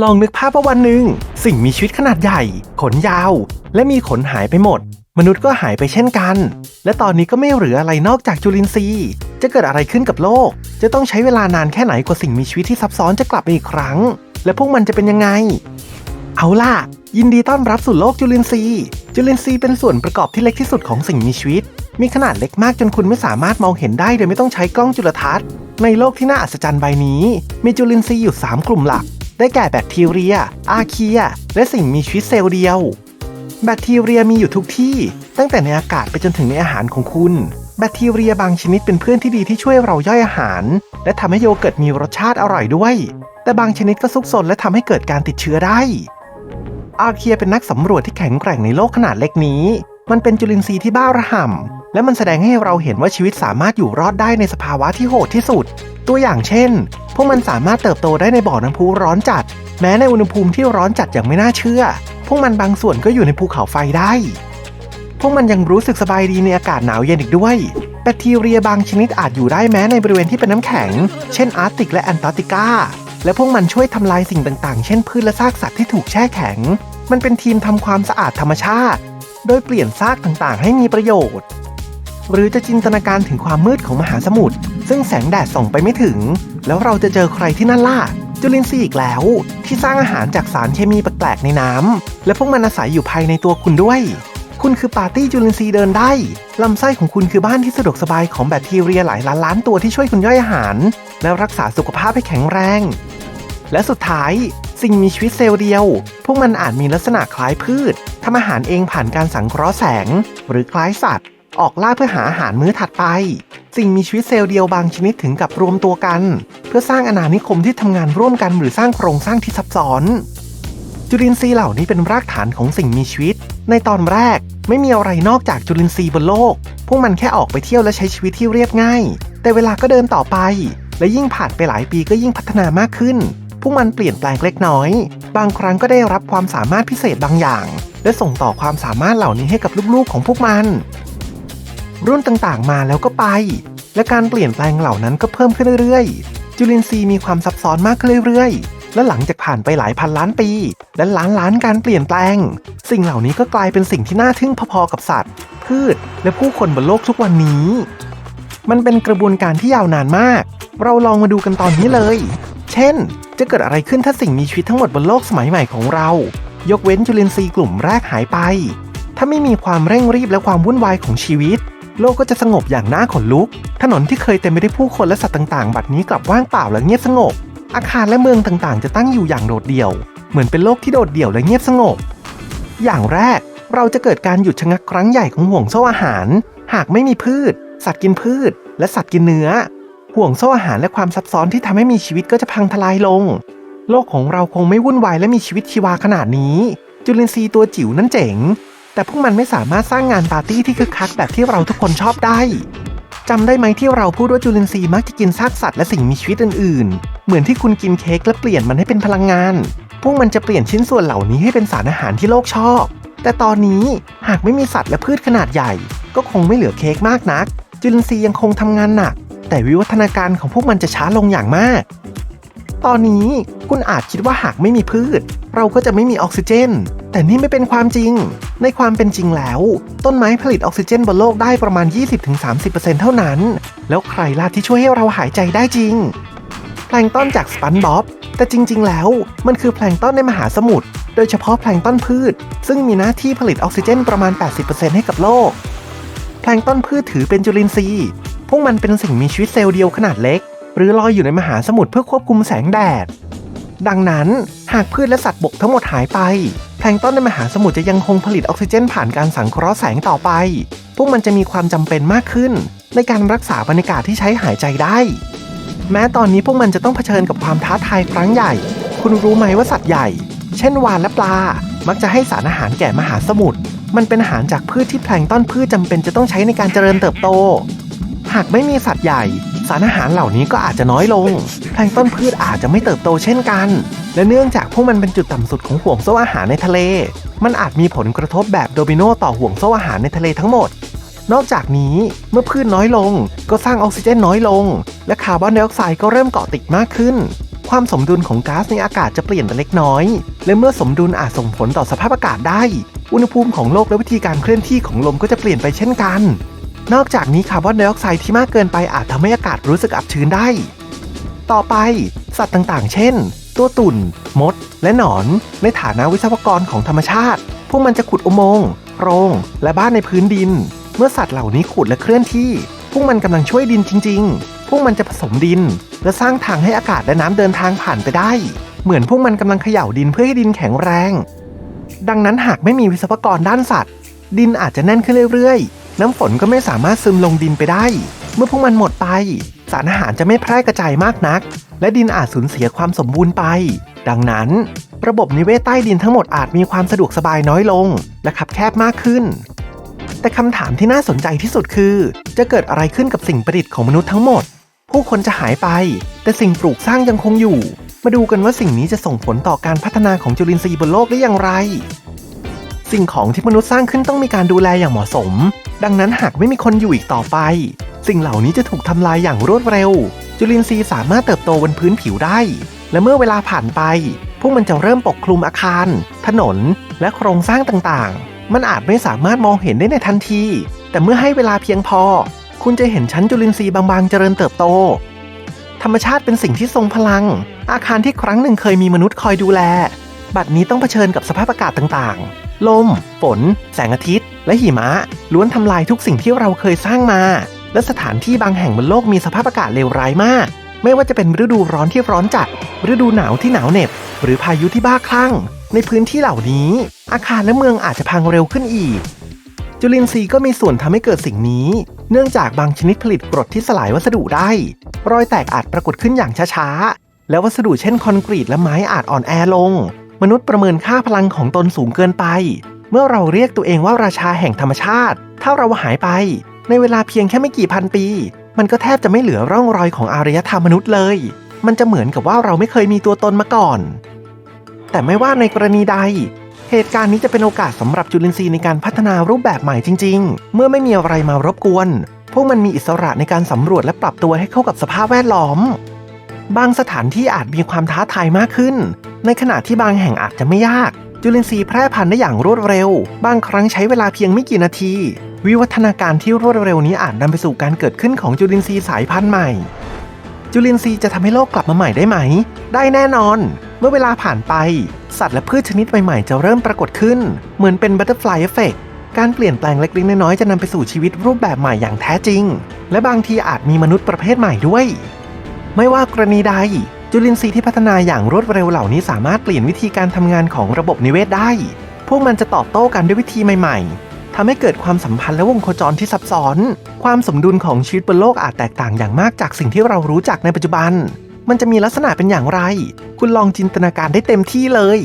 ลองนึกภาพว่าวันหนึ่งสิ่งมีชีวิตขนาดใหญ่ ขนยาว และมีขนหายไปหมด มนุษย์ก็หายไปเช่นกัน และตอนนี้ก็ไม่เหลืออะไรนอกจากจุลินทรีย์ จะเกิดอะไรขึ้นกับโลก จะต้องใช้เวลานานแค่ไหนกว่าสิ่งมีชีวิตที่ซับซ้อนจะกลับมาอีกครั้ง และพวกมันจะเป็นยังไง เอาล่ะ ยินดีต้อนรับสู่โลกจุลินทรีย์ จุลินทรีย์เป็นส่วนประกอบที่เล็กที่สุดของสิ่งมีชีวิต มีขนาดเล็กมากจนคุณไม่สามารถมองเห็นได้โดยไม่ต้องใช้กล้องจุลทรรศน์ ในโลกที่น่าอัศจรรย์ใบนี้ มีจุลินทรีย์อยู่ 3 กลุ่มหลัก ได้แก่แบคทีเรีย อาร์เคีย และสิ่งมีชีวิตเซลล์เดียว แบคทีเรียมีอยู่ทุกที่ ตั้งแต่ในอากาศไปจนถึงในอาหารของคุณ แบคทีเรียบางชนิดเป็นเพื่อนที่ดีที่ช่วยเราย่อยอาหาร และทำให้โยเกิร์ตมีรสชาติอร่อยด้วย แต่บางชนิดก็ซุกซนและทำให้เกิดการติดเชื้อได้ อาร์เคียเป็นนักสำรวจที่แข็งแกร่งในโลกขนาดเล็กนี้ มันเป็นจุลินทรีย์ที่บ้าระห่ำ และมันแสดงให้เราเห็นว่าชีวิตสามารถอยู่รอดได้ในสภาวะที่โหดที่สุด ตัวอย่างเช่น พวกมันสามารถเติบโตได้ในบ่อน้ำพุร้อนจัด แม้ในอุณหภูมิที่ร้อนจัดอย่างไม่น่าเชื่อ พวกมันบางส่วนก็อยู่ในภูเขาไฟได้ พวกมันยังรู้สึกสบายดีในอากาศหนาวเย็นอีกด้วยแบคทีเรียบางชนิดอาจอยู่ได้แม้ในบริเวณที่เป็นน้ำแข็ง เช่นอาร์กติกและแอนตาร์กติกา และพวกมันช่วยทำลายสิ่งต่าง ๆ เช่นพืชและซากสัตว์ที่ถูกแช่แข็ง มันเป็นทีมทำความสะอาดธรรมชาติ โดยเปลี่ยนซากต่าง ๆ ให้มีประโยชน์ หรือจะจินตนาการถึงความมืดของมหาสมุทรซึ่งแสงแดดส่องไปไม่ถึง แล้วเราจะเจอใครที่นั่นล่ะจุลินทรีย์อีกแล้ว ที่สร้างอาหารจากสารเคมีแปลกๆในน้ำและพวกมันอาศัยอยู่ภายในตัวคุณด้วย คุณคือปาร์ตี้จุลินทรีย์เดินได้ลำไส้ของคุณคือบ้านที่สะดวกสบายของแบคทีเรียหลายล้านล้านตัวที่ช่วยคุณย่อยอาหาร และรักษาสุขภาพให้แข็งแรง และสุดท้าย สิ่งมีชีวิตเซลล์เดียว พวกมันอาจมีลักษณะคล้ายพืชทำอาหารเองผ่านการสังเคราะห์แสง หรือคล้ายสัตว์ ออกล่าเพื่อหาอาหารมื้อถัดไป สิ่งมีชีวิตเซลล์เดียวบางชนิดถึงกับรวมตัวกัน เพื่อสร้างอาณานิคมที่ทำงานร่วมกันหรือสร้างโครงสร้างที่ซับซ้อน จุลินทรีย์เหล่านี้เป็นรากฐานของสิ่งมีชีวิต ในตอนแรกไม่มีอะไรนอกจากจุลินทรีย์บนโลก พวกมันแค่ออกไปเที่ยวและใช้ชีวิตที่เรียบง่าย แต่เวลาก็เดินต่อไป และยิ่งผ่านไปหลายปีก็ยิ่งพัฒนามากขึ้น พวกมันเปลี่ยนแปลงเล็กน้อย บางครั้งก็ได้รับความสามารถพิเศษบางอย่าง และส่งต่อความสามารถเหล่านี้ให้กับลูกๆของพวกมัน รุ่นต่างๆ มาแล้วก็ไป และการเปลี่ยนแปลงเหล่านั้นก็เพิ่มขึ้นเรื่อยๆ จุลินทรีย์มีความซับซ้อนมากขึ้นเรื่อยๆ และหลังจากผ่านไปหลายพันล้านปี และล้านล้านการเปลี่ยนแปลง สิ่งเหล่านี้ก็กลายเป็นสิ่งที่น่าทึ่งพอๆกับสัตว์ พืช และผู้คนบนโลกทุกวันนี้ มันเป็นกระบวนการที่ยาวนานมาก เราลองมาดูกันตอนนี้เลย เช่น จะเกิดอะไรขึ้นถ้าสิ่งมีชีวิตทั้งหมดบนโลกสมัยใหม่ของเรา ยกเว้นจุลินทรีย์กลุ่มแรกหายไป ถ้าไม่มีความเร่งรีบและความวุ่นวายของชีวิต โลกก็จะสงบอย่างน่าขนลุก ถนนที่เคยเต็มไปด้วยผู้คนและสัตว์ต่างๆ บัดนี้กลับว่างเปล่าและเงียบสงบ อาคารและเมืองต่างๆ จะตั้งอยู่อย่างโดดเดี่ยว เหมือนเป็นโลกที่โดดเดี่ยวและเงียบสงบ อย่างแรกเราจะเกิดการหยุดชะงักครั้งใหญ่ของห่วงโซ่อาหาร หากไม่มีพืช สัตว์กินพืช และสัตว์กินเนื้อ ห่วงโซ่อาหารและความซับซ้อนที่ทำให้มีชีวิตก็จะพังทลายลง โลกของเราคงไม่วุ่นวายและมีชีวิตชีวาขนาดนี้ จุลินทรีย์ตัวจิ๋วนั่นเจ๋ง แต่พวกมันไม่สามารถสร้างงานปาร์ตี้ที่คึกคักแบบที่เราทุกคนชอบได้จำได้ไหมที่เราพูดว่าจุลินทรีย์มักจะกินซากสัตว์และสิ่งมีชีวิตอื่นๆ เหมือนที่คุณกินเค้กและเปลี่ยนมันให้เป็นพลังงาน พวกมันจะเปลี่ยนชิ้นส่วนเหล่านี้ให้เป็นสารอาหารที่โลกชอบ แต่ตอนนี้หากไม่มีสัตว์และพืชขนาดใหญ่ ก็คงไม่เหลือเค้กมากนัก จุลินทรีย์ยังคงทำงานหนัก แต่วิวัฒนาการของพวกมันจะช้าลงอย่างมาก ตอนนี้คุณอาจคิดว่าหากไม่มีพืช เราก็จะไม่มีออกซิเจน แต่นี่ไม่เป็นความจริง ในความเป็นจริงแล้ว ต้นไม้ผลิตออกซิเจนบนโลกได้ประมาณ 20-30%เท่านั้น แล้วใครล่ะที่ช่วยให้เราหายใจได้จริง แพลงต้นจากสปันบ๊อบ แต่จริง ๆ แล้ว มันคือแพลงต้นในมหาสมุทร โดยเฉพาะแพลงต้นพืช ซึ่งมีหน้าที่ผลิตออกซิเจนประมาณ 80%ให้กับโลก แพลงต้นพืชถือเป็นจุลินทรีย์ พวกมันเป็นสิ่งมีชีวิตเซลล์เดียวขนาดเล็ก หรือลอยอยู่ในมหาสมุทรเพื่อควบคุมแสงแดด ดังนั้น หากพืชและสัตว์บกทั้งหมดหายไป แพลงต้นในมหาสมุทรจะยังคงผลิตออกซิเจนผ่านการสังเคราะห์แสงต่อไป พวกมันจะมีความจำเป็นมากขึ้น ในการรักษาบรรยากาศที่ใช้หายใจได้ แม้ตอนนี้พวกมันจะต้องเผชิญกับความท้าทายครั้งใหญ่ คุณรู้ไหมว่าสัตว์ใหญ่ เช่นวาฬและปลา มักจะให้สารอาหารแก่มหาสมุทร มันเป็นอาหารจากพืชที่แพลงต้นพืชจำเป็นจะต้องใช้ในการเจริญเติบโต หากไม่มีสัตว์ใหญ่ สารอาหารเหล่านี้ก็อาจจะน้อยลง แพลงต้นพืชอาจจะไม่เติบโตเช่นกัน และเนื่องจากพวกมันเป็นจุดต่ำสุดของห่วงโซ่อาหารในทะเล มันอาจมีผลกระทบแบบโดมิโนต่อห่วงโซ่อาหารในทะเลทั้งหมด นอกจากนี้เมื่อพืชน้อยลง ก็สร้างออกซิเจนน้อยลง และคาร์บอนไดออกไซด์ก็เริ่มเกาะติดมากขึ้นคความสมดุลของก๊าซในอากาศจะเปลี่ยนไปเล็กน้อย และเมื่อสมดุลอาจส่งผลต่อสภาพอากาศได้ อุณหภูมิของโลกและวิธีการเคลื่อนที่ของลมก็จะเปลี่ยนไปเช่นกัน นอกจากนี้คาร์บอนไดออกไซด์ที่มากเกินไปอาจทำให้อากาศรู้สึกอับชื้นได้ ต่อไป สัตว์ต่างๆ เช่น ตัวตุ่น มด และหนอน ในฐานะวิศวกรของธรรมชาติ พวกมันจะขุดอุโมงค์โรง และบ้านในพื้นดิน เมื่อสัตว์เหล่านี้ขุดและเคลื่อนที่ พวกมันกำลังช่วยดินจริง ๆ พวกมันจะผสมดิน และสร้างทางให้อากาศและน้ำเดินทางผ่านไปได้ เหมือนพวกมันกำลังเขย่าดินเพื่อให้ดินแข็งแรง ดังนั้นหากไม่มีวิศวกรด้านสัตว์ ดินอาจจะแน่นขึ้นเรื่อยๆ น้ำฝนก็ไม่สามารถซึมลงดินไปได้ เมื่อพวกมันหมดไป สารอาหารจะไม่แพร่กระจายมากนัก และดินอาจสูญเสียความสมบูรณ์ไป ดังนั้น ระบบนิเวศใต้ดินทั้งหมดอาจมีความสะดวกสบายน้อยลง และขับแคบมากขึ้น แต่คำถามที่น่าสนใจที่สุดคือ จะเกิดอะไรขึ้นกับสิ่งประดิษฐ์ของมนุษย์ทั้งหมด ผู้คนจะหายไป แต่สิ่งปลูกสร้างยังคงอยู่ มาดูกันว่าสิ่งนี้จะส่งผลต่อการพัฒนาของจุลินทรีย์บนโลกได้อย่างไร สิ่งของที่มนุษย์สร้างขึ้นต้องมีการดูแลอย่างเหมาะสม ดังนั้นหากไม่มีคนอยู่อีกต่อไป สิ่งเหล่านี้จะถูกทำลายอย่างรวดเร็ว จุลินทรีย์สามารถเติบโตบนพื้นผิวได้ และเมื่อเวลาผ่านไป พวกมันจะเริ่มปกคลุมอาคาร ถนน และโครงสร้างต่างๆ มันอาจไม่สามารถมองเห็นได้ในทันที แต่เมื่อให้เวลาเพียงพอ คุณจะเห็นชั้นจุลินทรีย์บางๆ เจริญเติบโต ธรรมชาติเป็นสิ่งที่ทรงพลัง อาคารที่ครั้งหนึ่งเคยมีมนุษย์คอยดูแล บัดนี้ต้องเผชิญกับสภาพอากาศต่างๆลม ฝน แสงอาทิตย์ และหิมะล้วนทำลายทุกสิ่งที่เราเคยสร้างมา และสถานที่บางแห่งบนโลกมีสภาพอากาศเลวร้ายมาก ไม่ว่าจะเป็นฤดูร้อนที่ร้อนจัด ฤดูหนาวที่หนาวเหน็บ หรือพายุที่บ้าคลั่ง ในพื้นที่เหล่านี้ อาคารและเมืองอาจจะพังเร็วขึ้นอีก จุลินทรีย์ก็มีส่วนทำให้เกิดสิ่งนี้ เนื่องจากบางชนิดผลิตกรดที่สลายวัสดุได้ รอยแตกอาจปรากฏขึ้นอย่างช้าๆ และวัสดุเช่นคอนกรีตและไม้อาจอ่อนแอลง มนุษย์ประเมินค่าพลังของตนสูงเกินไป เมื่อเราเรียกตัวเองว่าราชาแห่งธรรมชาติ ถ้าเราหายไป ในเวลาเพียงแค่ไม่กี่พันปี มันก็แทบจะไม่เหลือร่องรอยของอารยธรรมมนุษย์เลย มันจะเหมือนกับว่าเราไม่เคยมีตัวตนมาก่อน แต่ไม่ว่าในกรณีใด เหตุการณ์นี้จะเป็นโอกาสสำหรับจุลินทรีย์ในการพัฒนารูปแบบใหม่จริง ๆ เมื่อไม่มีอะไรมารบกวน พวกมันมีอิสระในการสำรวจและปรับตัวให้เข้ากับสภาพแวดล้อม บางสถานที่อาจมีความท้าทายมากขึ้น ในขณะที่บางแห่งอาจจะไม่ยากจุลินทรีย์แพร่พันธุ์ได้อย่างรวดเร็ว บางครั้งใช้เวลาเพียงไม่กี่นาที วิวัฒนาการที่รวดเร็วนี้อาจนำไปสู่การเกิดขึ้นของจุลินทรีย์สายพันธุ์ใหม่ จุลินทรีย์จะทำให้โลกกลับมาใหม่ได้ไหม ได้แน่นอน เมื่อเวลาผ่านไป สัตว์และพืชชนิดใหม่ๆ จะเริ่มปรากฏขึ้น เหมือนเป็นบัตเตอร์ฟลายเอฟเฟกการเปลี่ยนแปลงเล็กๆน้อยๆจะนำไปสู่ชีวิตรูปแบบใหม่อย่างแท้จริง และบางทีอาจมีมนุษย์ประเภทใหม่ด้วย ไม่ว่ากรณีใด จุลินทรีย์ที่พัฒนาอย่างรวดเร็วเหล่านี้สามารถเปลี่ยนวิธีการทำงานของระบบนิเวศได้ พวกมันจะตอบโต้กันด้วยวิธีใหม่ๆ ทำให้เกิดความสัมพันธ์และวงโคจรที่ซับซ้อน ความสมดุลของชีวิตบนโลกอาจแตกต่างอย่างมากจากสิ่งที่เรารู้จักในปัจจุบัน มันจะมีลักษณะเป็นอย่างไร คุณลองจินตนาการได้เต็มที่เลย